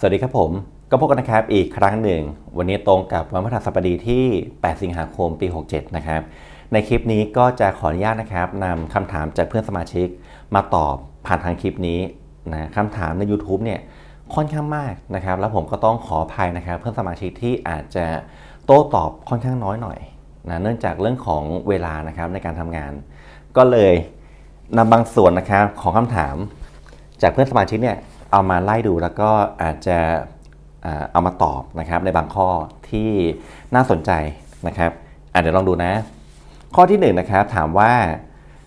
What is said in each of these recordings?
สวัสดีครับผม ก็พบกันนะครับอีกครั้งหนึ่ง วันนี้ตรงกับวันพฤหัสบดีที่ 8 สิงหาคมปี 67 นะครับ ในคลิปนี้ก็จะขออนุญาตนะครับนำคำถามจากเพื่อนสมาชิกมาตอบผ่านทางคลิปนี้นะคำถามใน YouTube เนี่ยค่อนข้างมากนะครับ แล้วผมก็ต้องขออภัยนะครับ เพื่อนสมาชิกที่อาจจะโต้ตอบค่อนข้างน้อยหน่อยนะเนื่องจากเรื่องของเวลานะครับในการทำงาน ก็เลยนำบางส่วนนะครับของคำถามจากเพื่อนสมาชิกเนี่ย เอามาไล่ดูแล้วก็อาจจะเอามาตอบนะครับในบางข้อที่น่าสนใจนะครับเดี๋ยวลองดูนะ ข้อที่1นงนะครับถามว่า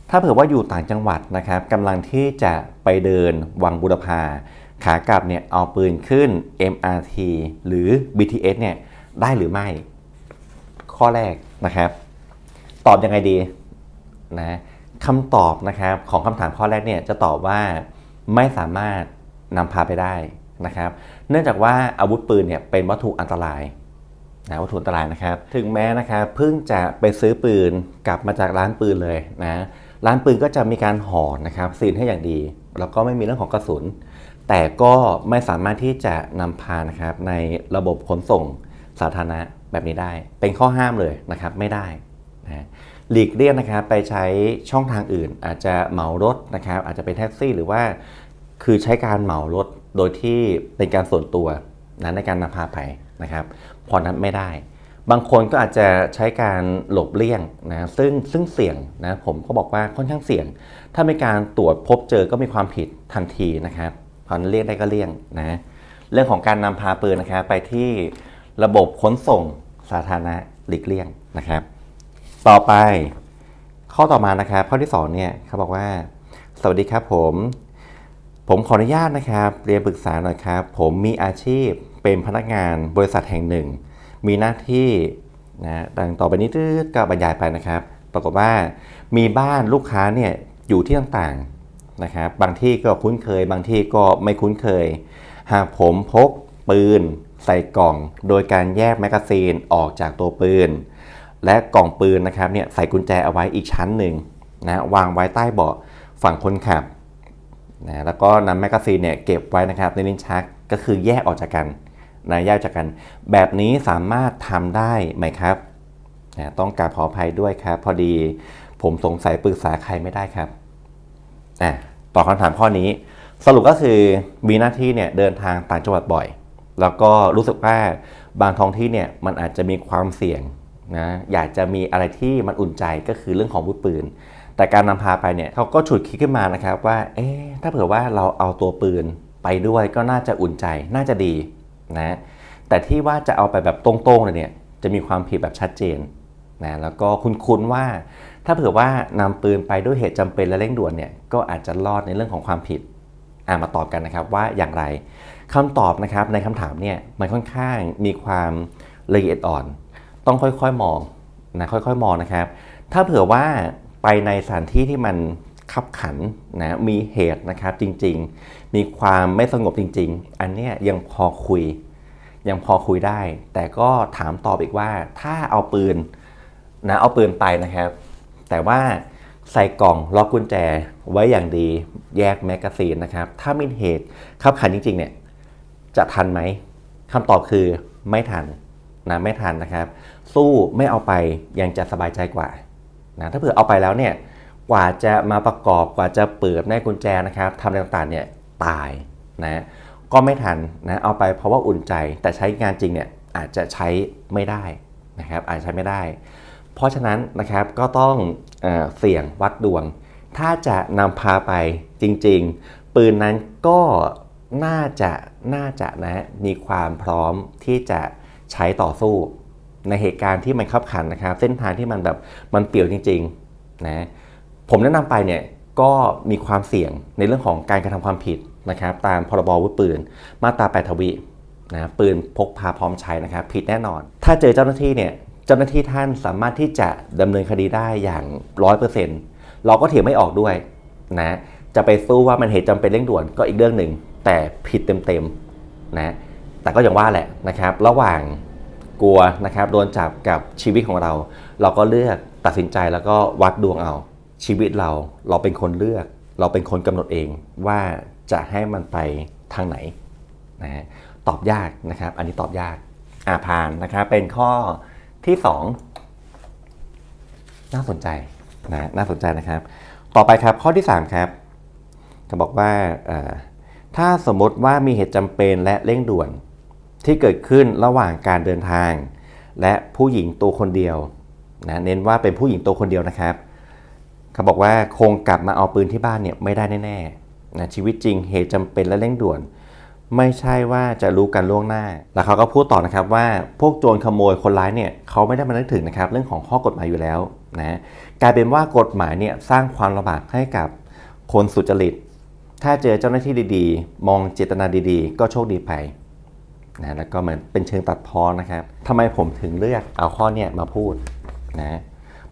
ถ้าเผื่อว่าอยู่ต่างจังหวัดนะครับกำลังที่จะไปเดินวังบุรพาขากลับเนี่ยเอาปืนขึ้น MRT หรือ BTS เนี่ยได้หรือไม่ ข้อแรกนะครับ ตอบยังไงดีนะคำตอบนะครับของคำถามข้อแรกเนี่ยจะตอบว่าไม่สามารถ นำพาไปได้นะครับ เนื่องจากว่าอาวุธปืนเนี่ยเป็นวัตถุอันตรายนะวัตถุอันตรายนะครับ ถึงแม้นะครับเพิ่งจะไปซื้อปืนกลับมาจากร้านปืนเลยนะร้านปืนก็จะมีการห่อนะครับซีนให้อย่างดี แล้วก็ไม่มีเรื่องของกระสุน แต่ก็ไม่สามารถที่จะนำพานะครับในระบบขนส่งสาธารณะแบบนี้ได้ เป็นข้อห้ามเลยนะครับไม่ได้นะหลีกเลี่ยงนะครับไปใช้ช่องทางอื่น อาจจะเหมารถนะครับอาจจะเป็นแท็กซี่ หรือว่า คือใช้การเหมารถโดยที่เป็นการส่วนตัวนะในการนำพาไปนะครับพอนั้นไม่ได้ บางคนก็อาจจะใช้การหลบเลี่ยงนะซึ่งซึ่งเสี่ยงนะผมก็บอกว่าค่อนข้างเสี่ยง ถ้ามีการตรวจพบเจอก็มีความผิดทันทีนะครับเพราะนั้นเลี่ยงได้ก็เลี่ยงนะเรื่องของการนำพาปืนนะครับไปที่ระบบขนส่งสาธารณะหลีกเลี่ยงนะครับ ต่อไปข้อต่อมานะครับข้อที่สองเนี่ยเขาบอกว่า สวัสดีครับผม ผมขออนุญาตนะครับ เรียนปรึกษาหน่อยครับ ผมมีอาชีพเป็นพนักงานบริษัทแห่งหนึ่ง มีหน้าที่นะดังต่อไปนี้ตืดก็บรรยายไปนะครับ ปรากฏว่ามีบ้านลูกค้าเนี่ยอยู่ที่ต่างๆนะครับ บางที่ก็คุ้นเคย บางที่ก็ไม่คุ้นเคย หากผมพกปืนใส่กล่อง โดยการแยกแมกกาซีนออกจากตัวปืน และกล่องปืนนะครับเนี่ยใส่กุญแจเอาไว้อีกชั้นหนึ่งนะวางไว้ใต้เบาะฝั่งคนขับ นะแล้วก็นำแมกกาซีนเนี่ยเก็บไว้นะครับในลิ้นชักก็คือแยกออกจากกันนะแยกจากกัน แบบนี้สามารถทำได้ไหมครับนะต้องกราบขออภัยด้วยครับ พอดีผมสงสัยปรึกษาใครไม่ได้ครับอะตอบคำถามข้อนี้ สรุปก็คือมีหน้าที่เนี่ยเดินทางต่างจังหวัดบ่อย แล้วก็รู้สึกว่าบางท้องที่เนี่ยมันอาจจะมีความเสี่ยงนะอยากจะมีอะไรที่มันอุ่นใจก็คือเรื่องของวุธปืน แต่การนำพาไปเนี่ยเขาก็ฉุดคิดขึ้นมานะครับว่า เอ๊ถ้าเผื่อว่าเราเอาตัวปืนไปด้วยก็น่าจะอุ่นใจน่าจะดีนะแต่ที่ว่าจะเอาไปแบบตรงๆเลยเนี่ยจะมีความผิดแบบชัดเจนนะแล้วก็คุ้นๆว่า ถ้าเผื่อว่านำปืนไปด้วยเหตุจำเป็นและเร่งด่วนเนี่ยก็อาจจะรอดในเรื่องของความผิดอ่ามาตอบกันนะครับว่าอย่างไรคำตอบนะครับในคำถามเนี่ยมันค่อนข้างมีความละเอียดอ่อน ต้องค่อยๆมองนะค่อยๆมองนะครับ ถ้าเผื่อว่า ไปในสถานที่ที่มันขับขันนะมีเหตุนะครับจริงๆ มีความไม่สงบจริง ๆ อันเนี้ยยังพอคุย ยังพอคุยได้ แต่ก็ถามตอบอีกว่าถ้าเอาปืนนะเอาปืนไปนะครับ แต่ว่าใส่กล่องล็อกกุญแจไว้อย่างดีแยกแมกกาซีนนะครับ ถ้ามีเหตุขับขันจริง ๆ เนี่ยจะทันไหมคำตอบคือไม่ทันนะไม่ทันนะครับ สู้ไม่เอาไปยังจะสบายใจกว่า นะถ้าเผื่อเอาไปแล้วเนี่ยกว่าจะมาประกอบกว่าจะเปิดแม่กุญแจนะครับทำอะไรต่างๆเนี่ยตายนะก็ไม่ทันนะเอาไปเพราะว่าอุ่นใจแต่ใช้งานจริงเนี่ยอาจจะใช้ไม่ได้นะครับอาจใช้ไม่ได้ เพราะฉะนั้นนะครับก็ต้องเอเสี่ยงวัดดวง ถ้าจะนำพาไปจริงๆ ปืนนั้นก็น่าจะน่าจะนะมีความพร้อมที่จะใช้ต่อสู้ ในเหตุการณ์ที่มันขับขันนะครับ เส้นทางที่มันแบบมันเปี่ยวจริงๆนะผมแนะนำไปเนี่ยก็มีความเสี่ยงในเรื่องของการกระทำความผิดนะครับ ตามพรบวุธปืน มาตรา 8 ทวีนะปืนพกพาพร้อมใช้นะครับ ผิดแน่นอน ถ้าเจอเจ้าหน้าที่เนี่ยเจ้าหน้าที่ท่านสามารถที่จะดำเนินคดีได้อย่างร้อยเปอร์เซ็นต์เราก็เถียงไม่ออกด้วยนะจะไปสู้ว่ามันเหตุจำเป็นเร่งด่วนก็อีกเรื่องหนึ่งแต่ผิดเต็มๆนะแต่ก็อย่างว่าแหละนะครับ ระหว่าง กลัวนะครับโดนจับกับชีวิตของเรา เราก็เลือกตัดสินใจแล้วก็วัดดวงเอา ชีวิตเราเราเป็นคนเลือก เราเป็นคนกำหนดเองว่าจะให้มันไปทางไหนนะตอบยากนะครับ อันนี้ตอบยากอ่าผ่านนะครับเป็นข้อที่สองน่าสนใจนะน่าสนใจนะครับ ต่อไปครับข้อที่ 3 ครับก็บอกว่าถ้าสมมติว่ามีเหตุจำเป็นและเร่งด่วน ที่เกิดขึ้นระหว่างการเดินทาง และผู้หญิงตัวคนเดียวนะเน้นว่าเป็นผู้หญิงตัวคนเดียวนะครับ เขาบอกว่าคงกลับมาเอาปืนที่บ้านเนี่ยไม่ได้แน่ๆนะชีวิตจริงเหตุจำเป็นและเร่งด่วน ไม่ใช่ว่าจะรู้กันล่วงหน้า แล้วเขาก็พูดต่อนะครับว่าพวกโจรขโมยคนร้ายเนี่ยเขาไม่ได้มานึกถึงนะครับเรื่องของข้อกฎหมายอยู่แล้วนะกลายเป็นว่ากฎหมายเนี่ยสร้างความลำบากให้กับคนสุจริต ถ้าเจอเจ้าหน้าที่ดีๆ มองเจตนาดีๆ ก็โชคดีไป นะแล้วก็เหมือนเป็นเชิงตัดพ้อนะครับทำไมผมถึงเลือกเอาข้อเนี่ยมาพูดนะ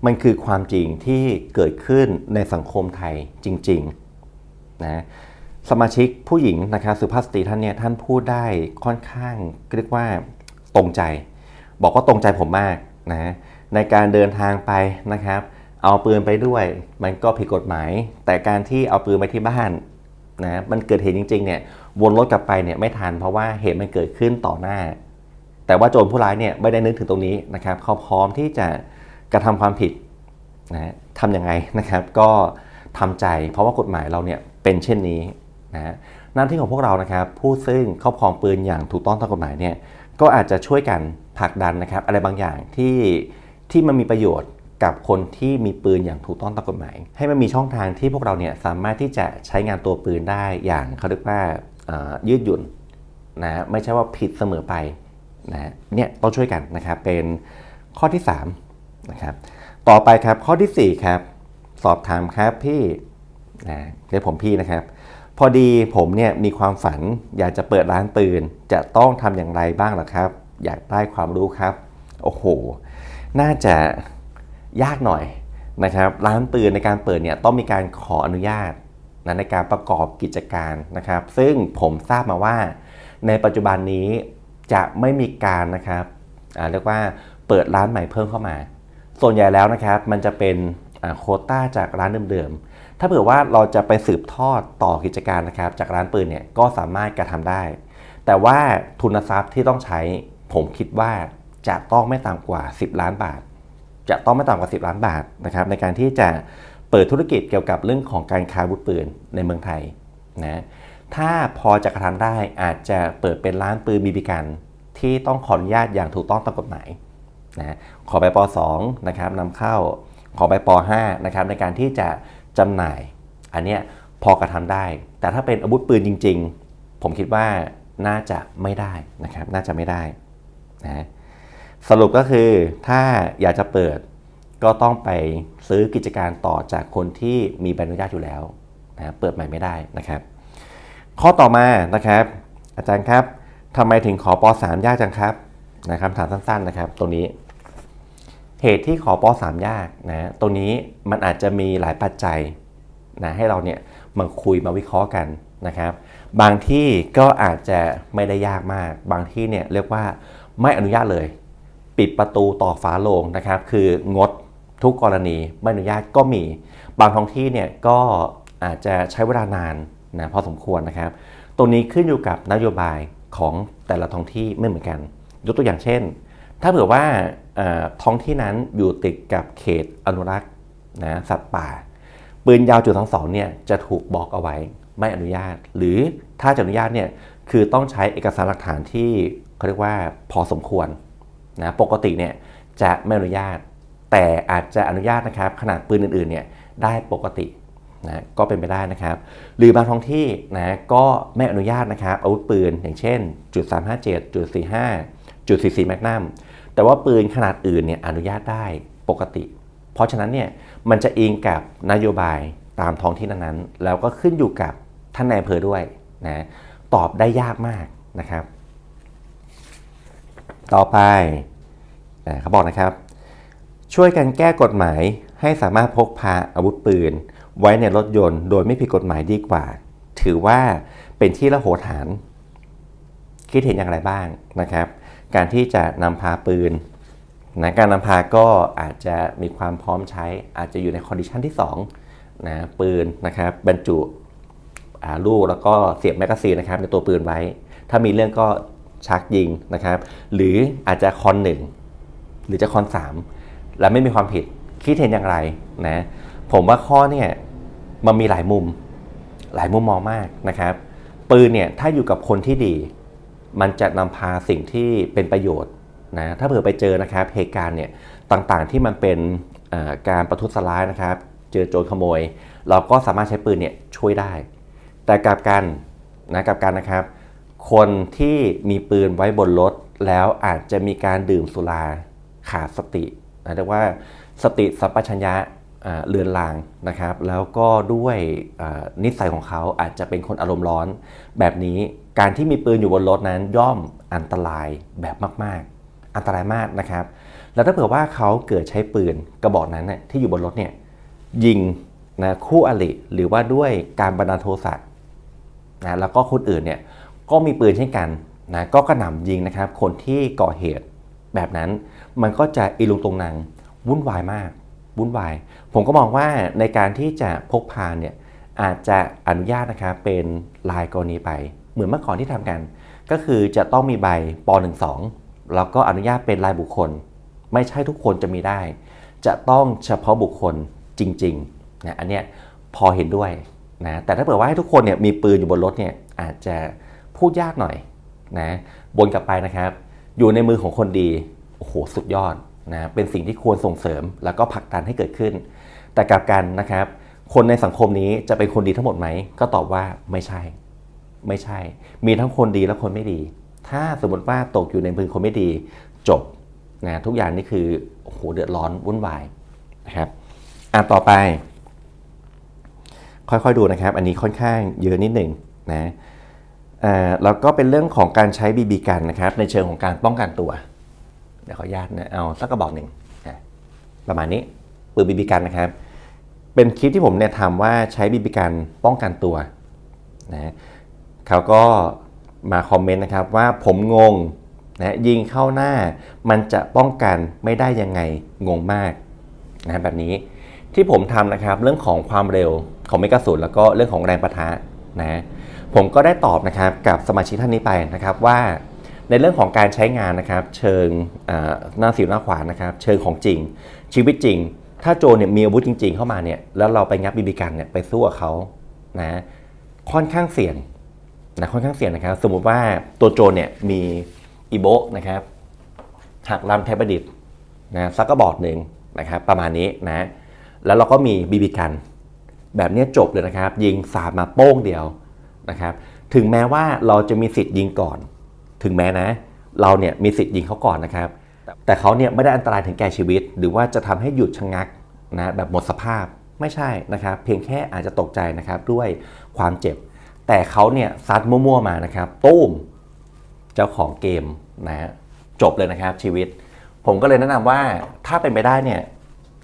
มันคือความจริงที่เกิดขึ้นในสังคมไทยจริงๆนะสมาชิกผู้หญิงนะครับสุภาพสตรีท่านเนี่ยท่านพูดได้ค่อนข้างเรียกว่าตรงใจ บอกว่าตรงใจผมมากนะในการเดินทางไปนะครับ เอาปืนไปด้วย มันก็ผิดกฎหมาย แต่การที่เอาปืนไปที่บ้าน นะมันเกิดเหตุจริงๆเนี่ยวนรถกลับไปเนี่ยไม่ทันเพราะว่าเหตุมันเกิดขึ้นต่อหน้า แต่ว่าโจรผู้ร้ายเนี่ยไม่ได้นึกถึงตรงนี้นะครับเขาพร้อมที่จะกระทำความผิดนะทำยังไงนะครับ ก็ทำใจ เพราะว่ากฎหมายเราเนี่ยเป็นเช่นนี้นะหน้าที่ของพวกเรานะครับ ผู้ซึ่งครอบครองปืนอย่างถูกต้องตามกฎหมายเนี่ยก็อาจจะช่วยกันผลักดันนะครับ อะไรบางอย่างที่ที่มันมีประโยชน์ กับคนที่มีปืนอย่างถูกต้องตามกฎหมาย ให้มันมีช่องทางที่พวกเราเนี่ยสามารถที่จะใช้งานตัวปืนได้อย่างเขาเรียกว่ายืดหยุ่นนะไม่ใช่ว่าผิดเสมอไปนะเนี่ยต้องช่วยกันนะครับเป็นข้อที่3นะครับต่อไปครับข้อทีสี่4 ครับ สอบถามครับพี่นะเรียกผมพี่นะครับ พอดีผมเนี่ยมีความฝันอยากจะเปิดร้านปืนจะต้องทำอย่างไรบ้างล่ะครับ อยากได้ความรู้ครับ โอ้โห น่าจะ ยากหน่อยนะครับร้านปืนในการเปิดเนี่ยต้องมีการขออนุญาตนะในการประกอบกิจการนะครับ ซึ่งผมทราบมาว่า ในปัจจุบันนี้จะไม่มีการนะครับเรียกว่าเปิดร้านใหม่เพิ่มเข้ามา ส่วนใหญ่แล้วนะครับมันจะเป็นโคต้าจากร้านเดิมๆ ถ้าเผื่อว่าเราจะไปสืบทอดต่อกิจการนะครับจากร้านปืนเนี่ยก็สามารถกระทำได้ แต่ว่าทุนทรัพย์ที่ต้องใช้ผมคิดว่าจะต้องไม่ต่ำกว่า 10 ล้านบาท จะต้องไม่ต่ำกว่า 10 ล้านบาทนะครับในการที่จะเปิดธุรกิจเกี่ยวกับเรื่องของการค้าอาวุธปืนในเมืองไทยนะถ้าพอจะกระทำได้อาจจะเปิดเป็นร้านปืนบีบีกัน ที่ต้องขออนุญาตอย่างถูกต้องตามกฎหมายนะขอใบป .2 นะครับนำเข้าขอใบป .5 นะครับในการที่จะจำหน่าย อันเนี้ยพอกระทำได้ แต่ถ้าเป็นอาวุธปืนจริง ๆ ผมคิดว่าน่าจะไม่ได้นะครับน่าจะไม่ได้นะ สรุปก็คือถ้าอยากจะเปิดก็ต้องไปซื้อกิจการต่อจากคนที่มีใบอนุญาตอยู่แล้วนะเปิดใหม่ไม่ได้นะครับ ข้อต่อมานะครับ อาจารย์ครับทำไมถึงขอป .3 ยากจังครับนะคำถามสั้นๆนะครับ ตรงนี้ เหตุที่ขอป .3 ยากนะตรงนี้มันอาจจะมีหลายปัจจัยนะให้เราเนี่ยมาคุยมาวิเคราะห์กันนะครับ บางที่ก็อาจจะไม่ได้ยากมาก บางที่เนี่ยเรียกว่าไม่อนุญาตเลย ปิดประตูต่อฝาโลงนะครับ คืองดทุกกรณีไม่อนุญาตก็มี บางท้องที่เนี่ยก็อาจจะใช้เวลานานนะพอสมควรนะครับ ตรงนี้ขึ้นอยู่กับนโยบายของแต่ละท้องที่ไม่เหมือนกัน ยกตัวอย่างเช่น ถ้าเผื่อว่าท้องที่นั้นอยู่ติดกับเขตอนุรักษ์นะสัตว์ป่า ปืนยาวจุดทั้งสองเนี่ยจะถูกบอกเอาไว้ไม่อนุญาต หรือถ้าจะอนุญาตเนี่ยคือต้องใช้เอกสารหลักฐานที่เขาเรียกว่าพอสมควร นะปกติเนี่ยจะไม่อนุญาต แต่อาจจะอนุญาตนะครับขนาดปืนอื่นๆเนี่ยได้ปกตินะก็เป็นไปได้นะครับ หรือบางท้องที่นะก็ไม่อนุญาตนะครับอาวุธปืนอย่างเช่นจุด357จุด45จุด44แมกนัมแต่ว่าปืนขนาดอื่นเนี่ยอนุญาตได้ปกติ เพราะฉะนั้นเนี่ยมันจะอิงกับนโยบายตามท้องที่นั้นๆแล้วก็ขึ้นอยู่กับท่านนายอำเภอด้วยนะตอบได้ยากมากนะครับ ต่อไปเขาบอกนะครับ ช่วยกันแก้กฎหมายให้สามารถพกพาอาวุธปืน ไว้ในรถยนต์ โดยไม่ผิดกฎหมายดีกว่า ถือว่าเป็นที่ละโหฐาน คิดเห็นอย่างไรบ้างนะครับ การที่จะนำพาปืนนะการนำพาก็อาจจะมีความพร้อมใช้ อาจจะอยู่ในคอนดิชันที่2นะปืนนะครับบรรจุลูกแล้วก็เสียบแมกกาซีนนะครับในตัวปืนไว้ ถ้ามีเรื่องก็ ชักยิงนะครับ หรืออาจจะคอนหนึ่งหรือจะคอนสามและไม่มีความผิดคิดเห็นอย่างไรนะ ผมว่าข้อเนี่ยมันมีหลายมุม หลายมุมมองมากนะครับ ปืนเนี่ยถ้าอยู่กับคนที่ดี มันจะนำพาสิ่งที่เป็นประโยชน์นะถ้าเผื่อไปเจอนะครับเหตุการณ์เนี่ยต่างๆที่มันเป็นการประทุษร้ายนะครับ เจอโจรขโมย เราก็สามารถใช้ปืนเนี่ยช่วยได้ แต่กับการนะกับการนะครับ คนที่มีปืนไว้บนรถ แล้วอาจจะมีการดื่มสุราขาดสติเรียกว่าสติสัมปชัญญะเลือนลางนะครับ แล้วก็ด้วยนิสัยของเขาอาจจะเป็นคนอารมณ์ร้อน แบบนี้การที่มีปืนอยู่บนรถนั้นย่อมอันตรายแบบมาก ๆ อันตรายมากนะครับ แล้วถ้าเผื่อว่าเขาเกิดใช้ปืนกระบอกนั้นน่ที่อยู่บนรถเนี่ยยิงนะคู่อริหรือว่าด้วยการบันดาลโทสะนะแล้วก็คนอื่นเนี่ย ก็มีปืนเช่นกันนะก็กระหน่ำยิงนะครับ คนที่ก่อเหตุแบบนั้น มันก็จะอีลุงตรงนังวุ่นวายมากวุ่นวาย ผมก็มองว่าในการที่จะพกพาเนี่ยอาจจะอนุญาตนะครับเป็นลายกรณีไป เหมือนเมื่อก่อนที่ทำกัน ก็คือจะต้องมีใบป .12 แล้วก็อนุญาตเป็นลายบุคคล ไม่ใช่ทุกคนจะมีได้ จะต้องเฉพาะบุคคลจริงๆนะอันเนี้ยพอเห็นด้วยนะแต่ถ้าเผื่อว่าให้ทุกคนเนี่ยมีปืนอยู่บนรถเนี่ยอาจจะ พูดยากหน่อยนะบนกลับไปนะครับ อยู่ในมือของคนดีโอ้โหสุดยอดนะเป็นสิ่งที่ควรส่งเสริม แล้วก็ผลักดันให้เกิดขึ้น แต่กลับกันนะครับ คนในสังคมนี้จะเป็นคนดีทั้งหมดไหม ก็ตอบว่าไม่ใช่ ไม่ใช่ มีทั้งคนดีและคนไม่ดี ถ้าสมมติว่าตกอยู่ในมือคนไม่ดีจบนะทุกอย่างนี่คือโอ้โหเดือดร้อนวุ่นวายนะครับอ่านต่อไป ค่อยๆดูนะครับ อันนี้ค่อนข้างเยอะนิดหนึ่งนะ แล้วก็เป็นเรื่องของการใช้บีบีกันนะครับในเชิงของการป้องกันตัวเดี๋ยวขออนุญาตนะเอาสักกระบอกหนึ่งประมาณนี้ปืนบีบีกันนะครับ เป็นคลิปที่ผมเนี่ยทำว่าใช้บีบีกันป้องกันตัวนะเขาก็มาคอมเมนต์นะครับว่าผมงงนะยิงเข้าหน้ามันจะป้องกันไม่ได้ยังไงงงมากนะแบบนี้ที่ผมทำนะครับเรื่องของความเร็วของเมกะสุนแล้วก็เรื่องของแรงประทะนะ ผมก็ได้ตอบนะครับกับสมาชิกท่านนี้ไปนะครับว่าในเรื่องของการใช้งานนะครับ เชิงหน้าสิวหน้าขวานนะครับ เชิงของจริง ชีวิตจริง ถ้าโจเนี่ยมีอาวุธจริง ๆ เข้ามาเนี่ยแล้วเราไปงับบีบีกันเนี่ยไปสู้กับเขานะค่อนข้างเสี่ยงนะค่อนข้างเสี่ยงนะครับ สมมุติว่าตัวโจเนี่ยมีอีโบนะครับหักลำเทปดิตนะสักกระบอกหนึ่งนะครับประมาณนี้นะแล้วเราก็มีบีบีกัน แบบนี้จบเลยนะครับ ยิงสาดมาโป้งเดียว นะครับ ถึงแม้ว่าเราจะมีสิทธิ์ยิงก่อน ถึงแม้นะ เราเนี่ยมีสิทธิ์ยิงเขาก่อนนะครับ แต่เขาเนี่ยไม่ได้อันตรายถึงแก่ชีวิต หรือว่าจะทำให้หยุดชะงักนะแบบหมดสภาพไม่ใช่นะครับ เพียงแค่อาจจะตกใจนะครับด้วยความเจ็บ แต่เขาเนี่ยซัดมั่วๆมานะครับตุ้มเจ้าของเกมนะจบเลยนะครับชีวิต ผมก็เลยแนะนำว่าถ้าเป็นไปได้เนี่ย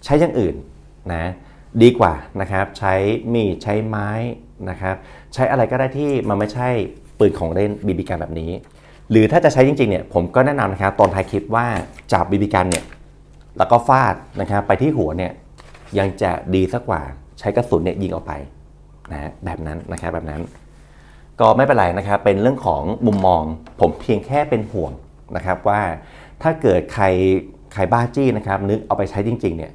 ใช้อย่างอื่นนะดีกว่านะครับใช้มีดใช้ไม้ นะครับใช้อะไรก็ได้ที่มันไม่ใช่ปืนของเล่นบีบีกันแบบนี้ หรือถ้าจะใช้จริงๆเนี่ยผมก็แนะนำนะครับตอนท้ายคลิปว่าจับบีบีกันเนี่ยแล้วก็ฟาดนะครับไปที่หัวเนี่ยยังจะดีสักกว่าใช้กระสุนเนี่ยยิงออกไปนะแบบนั้นนะครับแบบนั้น ก็ไม่เป็นไรนะครับเป็นเรื่องของมุมมอง ผมเพียงแค่เป็นห่วงนะครับว่าถ้าเกิดใครใครบ้าจี้นะครับนึกเอาไปใช้จริงๆเนี่ย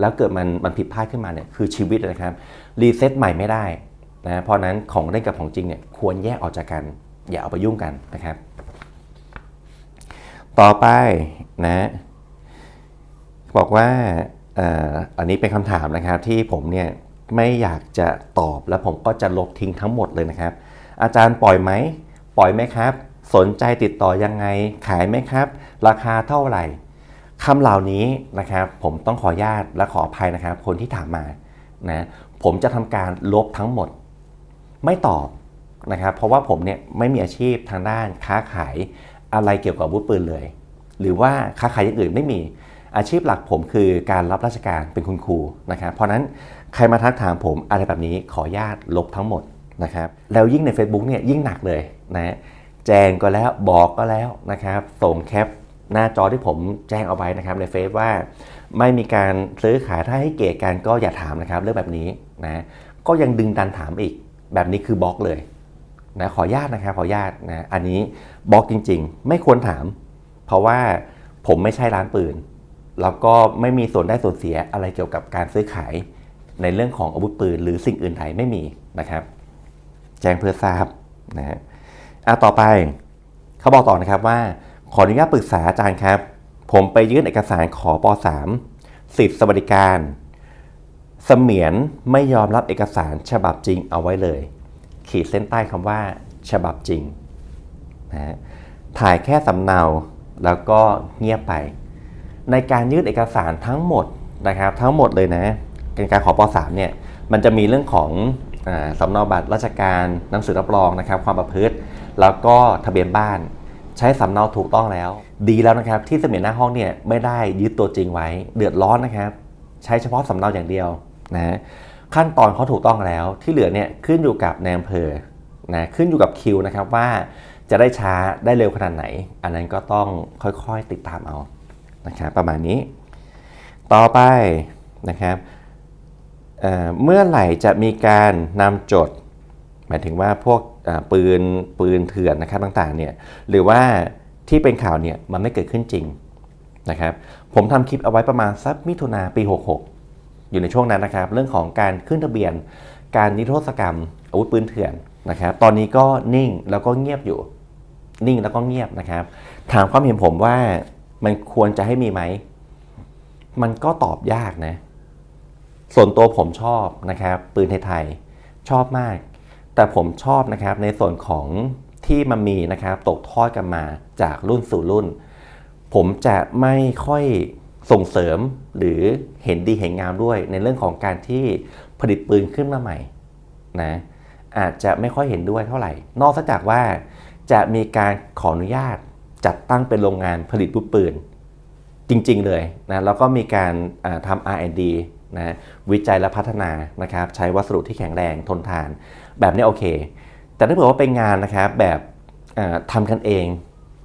แล้วเกิดมันมันผิดพลาดขึ้นมาเนี่ยคือชีวิตนะครับรีเซ็ตใหม่ไม่ได้ นะเพราะนั้นของเล่นกับของจริงเนี่ยควรแยกออกจากกัน อย่าเอาไปยุ่งกันนะครับ ต่อไปนะบอกว่าอันนี้เป็นคำถามนะครับที่ผมเนี่ยไม่อยากจะตอบแล้วผมก็จะลบทิ้งทั้งหมดเลยนะครับ อาจารย์ปล่อยไหมปล่อยไหมครับ สนใจติดต่อยังไงขายไหมครับ ราคาเท่าไหร่คำเหล่านี้นะครับ ผมต้องขออนุญาตและขออภัยนะครับ คนที่ถามมานะผมจะทำการลบทั้งหมด ไม่ตอบนะครับ เพราะว่าผมเนี่ยไม่มีอาชีพทางด้านค้าขายอะไรเกี่ยวกับอาวุธปืนเลย หรือว่าค้าขายอย่างอื่นไม่มีอาชีพหลักผมคือการรับราชการเป็นคุณครูนะครับ เพราะนั้นใครมาทักถามผมอะไรแบบนี้ขอญาตลบทั้งหมดนะครับ แล้วยิ่งใน Facebook เนี่ยยิ่งหนักเลยนะแจ้งก็แล้วบอกก็แล้วนะครับส่งแคปหน้าจอที่ผมแจ้งเอาไว้นะครับในเฟซว่า ไม่มีการซื้อขายถ้าให้เกียรติกันก็อย่าถามนะครับเรื่องแบบนี้นะก็ยังดึงดันถามอีก แบบนี้คือบล็อกเลยนะขออนุญาตนะครับขออนุญาตนะอันนี้บล็อกจริง ๆ ไม่ควรถาม เพราะว่าผมไม่ใช่ร้านปืนแล้วก็ไม่มีส่วนได้ส่วนเสียอะไรเกี่ยวกับการซื้อขายในเรื่องของอาวุธปืน หรือสิ่งอื่นใดไม่มีนะครับ แจ้งเพื่อทราบนะฮะอะต่อไปเขาบอกต่อนะครับว่า ขออนุญาตปรึกษาอาจารย์ครับ ผมไปยื่นเอกสารขอป .3 สิทธิสวัสดิการ เสมียนไม่ยอมรับเอกสารฉบับจริงเอาไว้เลย ขีดเส้นใต้คำว่า ฉบับจริงนะฮะถ่ายแค่สำเนาแล้วก็เงียบไป ในการยื่นเอกสารทั้งหมดนะครับ ทั้งหมดเลยนะการขอป .3 เนี่ยมันจะมีเรื่องของอสำเนาบัตรราชการหนังสือรับรองนะครับ ความประพฤติ แล้วก็ทะเบียนบ้าน ใช้สำเนาถูกต้องแล้ว ดีแล้วนะครับที่เสมียนหน้าห้องเนี่ยไม่ได้ยึดตัวจริงไว้ เดือดร้อนนะครับ ใช้เฉพาะสำเนาอย่างเดียว นะขั้นตอนเขาถูกต้องแล้วที่เหลือเนี่ยขึ้นอยู่กับนอำเภอนะขึ้นอยู่กับคิวนะครับว่าจะได้ช้าได้เร็วขนาดไหน อันนั้นก็ต้องค่อยๆติดตามเอานะครับประมาณนี้ ต่อไปนะครับเเมื่อไหร่จะมีการนำจด หมายถึงว่าพวกปืนปืนเถื่อนนะครับต่างๆเนี่ยหรือว่าที่เป็นข่าวเนี่ยมันไม่เกิดขึ้นจริงนะครับผมทำคลิปเอาไว้ประมาณสักมิถุนาปี 66 อยู่ในช่วงนั้นนะครับ เรื่องของการขึ้นทะเบียน การนิรโทษกรรม อาวุธปืนเถื่อนนะครับ ตอนนี้ก็นิ่งแล้วก็เงียบอยู่ นิ่งแล้วก็เงียบนะครับ ถามความเห็นผมว่ามันควรจะให้มีไหม มันก็ตอบยากนะ ส่วนตัวผมชอบนะครับ ปืนไทยๆชอบมาก แต่ผมชอบนะครับในส่วนของที่มันมีนะครับตกทอดกันมาจากรุ่นสู่รุ่น ผมจะไม่ค่อยส่งเสริม หรือเห็นดีเห็นงามด้วยในเรื่องของการที่ผลิตปืนขึ้นมาใหม่นะอาจจะไม่ค่อยเห็นด้วยเท่าไหร่ นอกจากว่าจะมีการขออนุญาตจัดตั้งเป็นโรงงานผลิตปืน จริงๆเลยนะแล้วก็มีการทำ R&D นะวิจัยและพัฒนานะครับใช้วัสดุที่แข็งแรงทนทาน แบบนี้โอเค แต่ถ้าเผื่อว่าเป็นงานนะครับแบบทำกันเอง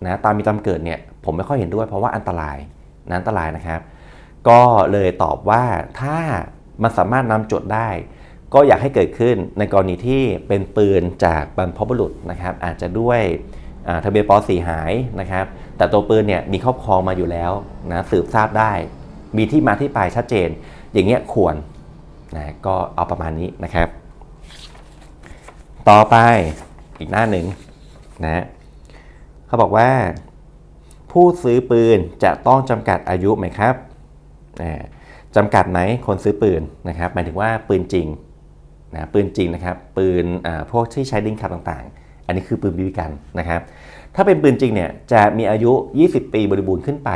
นะตามมีตามเกิดเนี่ยผมไม่ค่อยเห็นด้วยเพราะว่าอันตรายนะอันตรายนะครับ ก็เลยตอบว่าถ้ามันสามารถนำจดได้ ก็อยากให้เกิดขึ้นในกรณีที่เป็นปืนจากบรรพบุรุษนะครับ อาจจะด้วยทะเบียนป .4 หายนะครับ แต่ตัวปืนเนี่ยมีครอบครองมาอยู่แล้วนะสืบทราบได้ มีที่มาที่ไปชัดเจน อย่างเงี้ยควรนะก็เอาประมาณนี้นะครับ ต่อไปอีกหน้าหนึ่งนะเขาบอกว่า ผู้ซื้อปืนจะต้องจำกัดอายุไหมครับ จำกัดไหมคนซื้อปืนนะครับหมายถึงว่าปืนจริงนะปืนจริงนะครับปืนพวกที่ใช้ดิ้งคับต่างๆ อันนี้คือปืนบีบีกันนะครับถ้าเป็นปืนจริงเนี่ยจะมีอายุ 20 ปีบริบูรณ์ขึ้นไป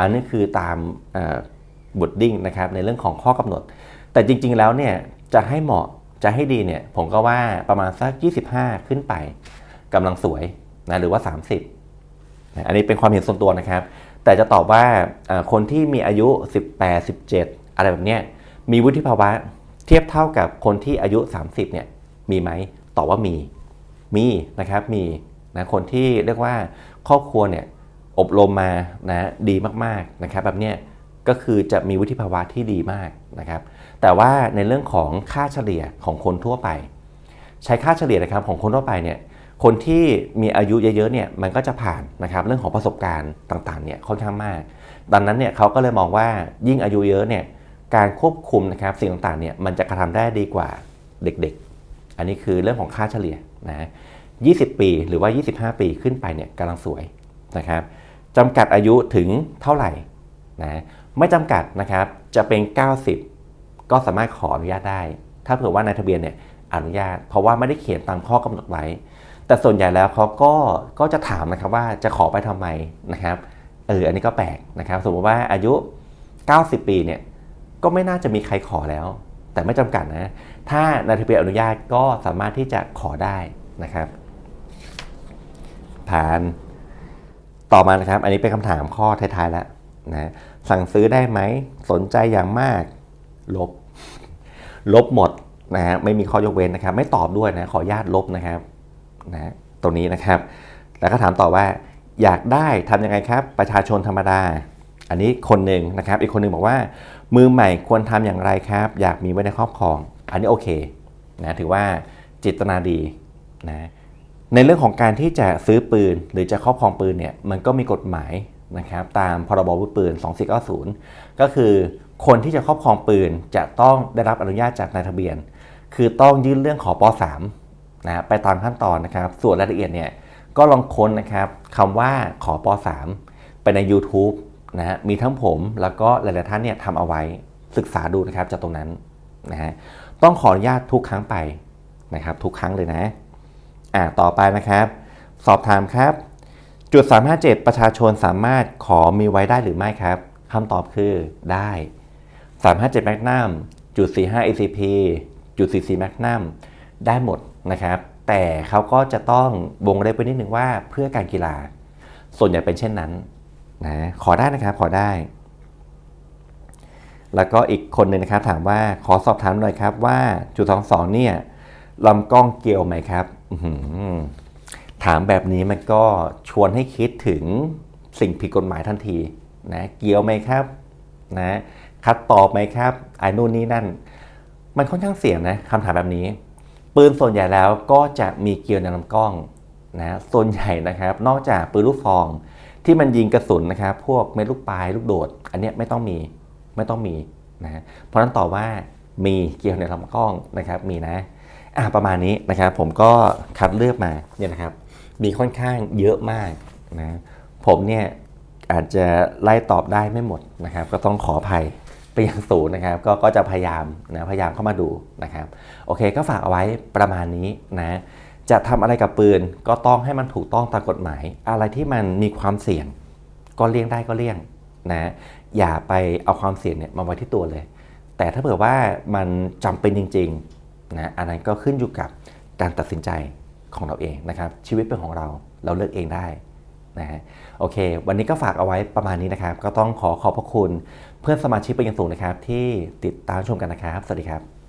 อันนี้คือตามบทดิ้งนะครับในเรื่องของข้อกำหนด แต่จริงๆแล้วเนี่ยจะให้เหมาะจะให้ดีเนี่ยผมก็ว่าประมาณสัก 25 ขึ้นไปกำลังสวยนะหรือว่า 30นะอันนี้เป็นความเห็นส่วนตัวนะครับ แต่จะตอบว่าคนที่มีอายุ 18 17 อะไรแบบเนี้ยมีวุฒิภาวะเทียบเท่ากับคนที่อายุ 30เนี่ยมีไหมตอบว่ามี มีนะครับมีนะคนที่เรียกว่าครอบครัวเนี่ยอบรมมานะดีมากๆนะครับแบบเนี้ยก็คือจะมีวุฒิภาวะที่ดีมากนะครับ แต่ว่าในเรื่องของค่าเฉลี่ยของคนทั่วไป ใช้ค่าเฉลี่ยนะครับของคนทั่วไปเนี่ย คนที่มีอายุเยอะๆเนี่ยมันก็จะผ่านนะครับเรื่องของประสบการณ์ต่างๆเนี่ยค่อนข้างมาก ดังนั้นเนี่ยเขาก็เลยมองว่ายิ่งอายุเยอะเนี่ยการควบคุมนะครับสิ่งต่างๆเนี่ยมันจะกระทำได้ดีกว่าเด็กๆ อันนี้คือเรื่องของค่าเฉลี่ยนะ20 ปีหรือว่า 25 ปีขึ้นไปเนี่ยกำลังสวยนะครับจำกัดอายุถึงเท่าไหร่นะไม่จำกัดนะครับจะเป็น 90 ก็สามารถขออนุญาตได้ ถ้าเผื่อว่านายทะเบียนเนี่ยอนุญาต เพราะว่าไม่ได้เขียนตามข้อกำหนดไว้ แต่ส่วนใหญ่แล้วเขาก็ก็จะถามนะครับว่าจะขอไปทำไมนะครับเอออันนี้ก็แปลกนะครับ สมมติว่าอายุ 90 ปีเนี่ยก็ไม่น่าจะมีใครขอแล้ว แต่ไม่จำกัดนะถ้านายทะเบียนอนุญาตก็สามารถที่จะขอได้นะครับผ่านต่อมานะครับ อันนี้เป็นคำถามข้อท้ายๆแล้วนะสั่งซื้อได้ไหมสนใจอย่างมาก ลบ ลบหมดนะฮะไม่มีข้อยกเว้นนะครับ ไม่ตอบด้วยนะขออนุญาตลบนะครับ นะตรงนี้นะครับ แล้วก็ถามต่อว่าอยากได้ทำยังไงครับ ประชาชนธรรมดา อันนี้คนหนึ่งนะครับ อีกคนหนึ่งบอกว่า มือใหม่ควรทำอย่างไรครับ อยากมีไว้ในครอบครอง อันนี้โอเคนะถือว่าจิตนาดีนะในเรื่องของการที่จะซื้อปืนหรือจะครอบครองปืนเนี่ยมันก็มีกฎหมายนะครับตามพรบอาวุธปืน 2490 ก็คือคนที่จะครอบครองปืนจะต้องได้รับอนุญาตจากนายทะเบียน คือต้องยื่นเรื่องขอป .3 นะไปตามขั้นตอนนะครับ ส่วนรายละเอียดเนี่ยก็ลองค้นนะครับคำว่าขอป .3 ไปใน YouTube นะฮะมีทั้งผมแล้วก็หลายๆท่านเนี่ยทำเอาไว้ศึกษาดูนะครับจากตรงนั้นนะฮะต้องขออนุญาตทุกครั้งไปนะครับทุกครั้งเลยนะอ่าต่อไปนะครับ สอบถามครับ จุด 357 ประชาชนสามารถขอมีไว้ได้หรือไม่ครับคำตอบคือได้ 357 Magnum จุด45 ACP จุด44 Magnum ได้หมด นะครับ แต่เขาก็จะต้องวงเล็บไว้นิดหนึ่งว่าเพื่อการกีฬา ส่วนใหญ่เป็นเช่นนั้นนะขอได้นะครับขอได้ แล้วก็อีกคนหนึ่งนะครับถามว่าขอสอบถามหน่อยครับว่าจุด22เนี่ยลำกล้องเกี่ยวไหมครับถามแบบนี้มันก็ชวนให้คิดถึงสิ่งผิดกฎหมายทันทีนะเกี่ยวไหมครับนะคัดตอบไหมครับไอ้นู่นนี่นั่น มันค่อนข้างเสี่ยงนะคำถามแบบนี้ ปืนส่วนใหญ่แล้วก็จะมีเกลียวในลำกล้องนะส่วนใหญ่นะครับ นอกจากปืนลูกซองที่มันยิงกระสุนนะครับ พวกเม็ดลูกปลายลูกโดด อันนี้ไม่ต้องมีไม่ต้องมีนะเพราะฉะนั้นตอบว่ามีเกลียวในลำกล้องนะครับ มีนะอะประมาณนี้นะครับ ผมก็คัดเลือกมาเนี่ยนะครับ มีค่อนข้างเยอะมากนะผมเนี่ยอาจจะไล่ตอบได้ไม่หมดนะครับ ก็ต้องขออภัย ไปยังศูนย์นะครับก็ก็จะพยายามนะพยายามเข้ามาดูนะครับโอเคก็ฝากเอาไว้ประมาณนี้นะจะทำอะไรกับปืนก็ต้องให้มันถูกต้องตามกฎหมาย อะไรที่มันมีความเสี่ยง ก็เลี่ยงได้ก็เลี่ยงนะอย่าไปเอาความเสี่ยงเนี่ยมาไว้ที่ตัวเลย แต่ถ้าเผื่อว่ามันจำเป็นจริงๆนะอันนั้นก็ขึ้นอยู่กับการตัดสินใจของเราเองนะครับ ชีวิตเป็นของเราเราเลือกเองได้นะฮะโอเค วันนี้ก็ฝากเอาไว้ประมาณนี้นะครับ ก็ต้องขอขอบพระคุณ เพื่อนสมาชิกเป็นอย่างสูงนะครับ ที่ติดตามชมกันนะครับ สวัสดีครับ